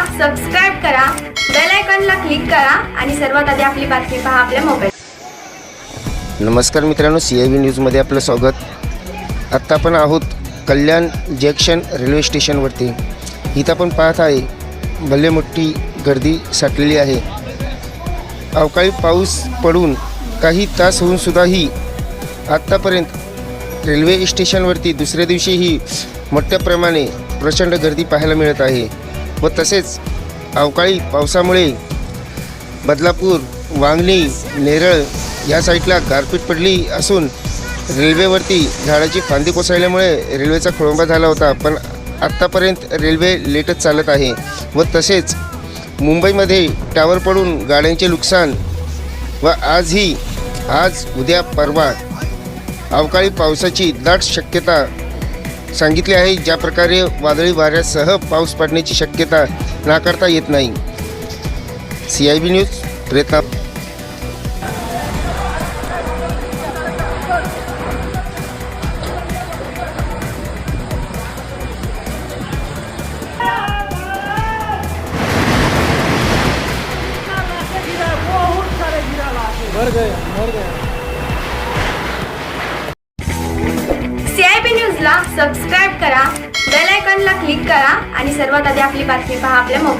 Subscribe करा bell आयकॉनला click करा आणि सर्वात आधी आपली बातमी पहा आपल्या मोबाईल नमस्कार मित्रांनो सी आय व्ही न्यूजमध्ये आपलं स्वागत. आत्ता आपण आहोत कल्याण जंक्शन रेल्वे स्टेशनवरती इथं आपण पाहत आहे भले मोठी गर्दी साठलेली आहे. अवकाळी पाऊस पडून काही तास होऊनसुद्धाही आत्तापर्यंत रेल्वे स्टेशनवरती दुसऱ्या दिवशीही मोठ्या प्रमाणे प्रचंड गर्दी पाहायला मिळत आहे. व तसेच अवकाळी पावसामुळे बदलापूर वांगणी नेरळ या साईडला गारपीट पडली असून रेल्वेवरती झाडाची फांदी कोसळल्यामुळे रेल्वेचा खोळंबा झाला होता. पण आत्तापर्यंत रेल्वे लेटच चालत आहे व तसेच मुंबईमध्ये टावर पडून गाड्यांचे नुकसान व आजही आज उद्या परवा अवकाळी पावसाची दाट शक्यता सांगितले आहे ज्या प्रकारे वादळी वाऱ्यासह पाऊस पडण्याची शक्यता नाकारता येत नाही. सी आय बी न्यूज प्रयत्न सीआयबी न्यूजला सबस्क्राईब करा बेल आयकॉनला क्लिक करा आणि सर्वात आधी आपली बातमी पहा आपल्या मोबाईल